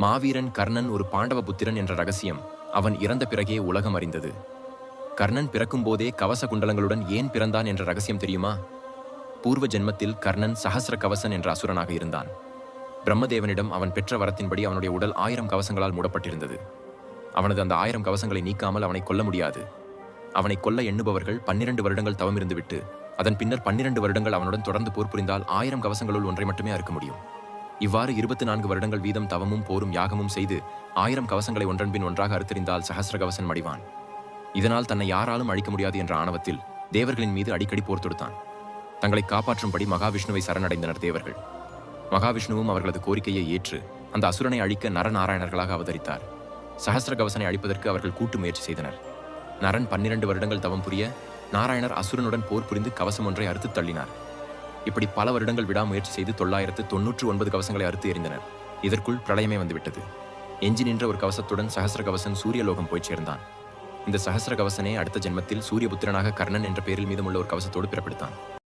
மாவீரன் கர்ணன் ஒரு பாண்டவ புத்திரன் என்ற ரகசியம் அவன் இறந்த பிறகே உலகம் அறிந்தது. கர்ணன் பிறக்கும்போதே கவச குண்டலங்களுடன் ஏன் பிறந்தான் என்ற ரகசியம் தெரியுமா? பூர்வ ஜென்மத்தில் கர்ணன் சஹஸ்ர கவசன் என்ற அசுரனாக இருந்தான். பிரம்மதேவனிடம் அவன் பெற்ற வரத்தின்படி அவனுடைய உடல் ஆயிரம் கவசங்களால் மூடப்பட்டிருந்தது. அவனது அந்த ஆயிரம் கவசங்களை நீக்காமல் அவனை கொல்ல முடியாது. அவனை கொல்ல எண்ணுபவர்கள் பன்னிரண்டு வருடங்கள் தவமிருந்துவிட்டு அதன் பின்னர் பன்னிரண்டு வருடங்கள் அவனுடன் தொடர்ந்து போர் புரிந்தால் ஆயிரம் கவசங்களுள் ஒன்றை மட்டுமே அறுக்க முடியும். இவ்வாறு இருபத்தி நான்கு வருடங்கள் வீதம் தவமும் போரும் யாகமும் செய்து ஆயிரம் கவசங்களை ஒன்றன்பின் ஒன்றாக அறுத்தறிந்தால் சஹஸ்ர கவசன் மடிவான். இதனால் தன்னை யாராலும் அழிக்க முடியாது என்ற ஆணவத்தில் தேவர்களின் மீது அடிக்கடி போர் தொடுத்தான். தங்களை காப்பாற்றும்படி மகாவிஷ்ணுவை சரணடைந்தனர் தேவர்கள். மகாவிஷ்ணுவும் அவர்களது கோரிக்கையை ஏற்று அந்த அசுரனை அழிக்க நரநாராயணர்களாக அவதரித்தார். சகசிர கவசனை அழிப்பதற்கு அவர்கள் கூட்டு முயற்சி செய்தனர். நரன் பன்னிரண்டு வருடங்கள் தவம் புரிய நாராயணர் அசுரனுடன் போர் புரிந்து கவசம் ஒன்றை அறுத்து தள்ளினார். இப்படி பல வருடங்கள் விடாமுயற்சி செய்து தொள்ளாயிரத்து தொன்னூற்று ஒன்பது கவசங்களை அறுத்து எறிந்தனர். இதற்குள் பிரளயமே வந்துவிட்டது. எஞ்சி நின்ற ஒரு கவசத்துடன் சகசர கவசன் சூரியலோகம் போய் சேர்ந்தான். இந்த சகசர கவசனே அடுத்த ஜென்மத்தில் சூரியபுத்திரனாக கர்ணன் என்ற பெயரில் மீதமுள்ள ஒரு கவசத்தோடு பிறப்பிடுத்தான்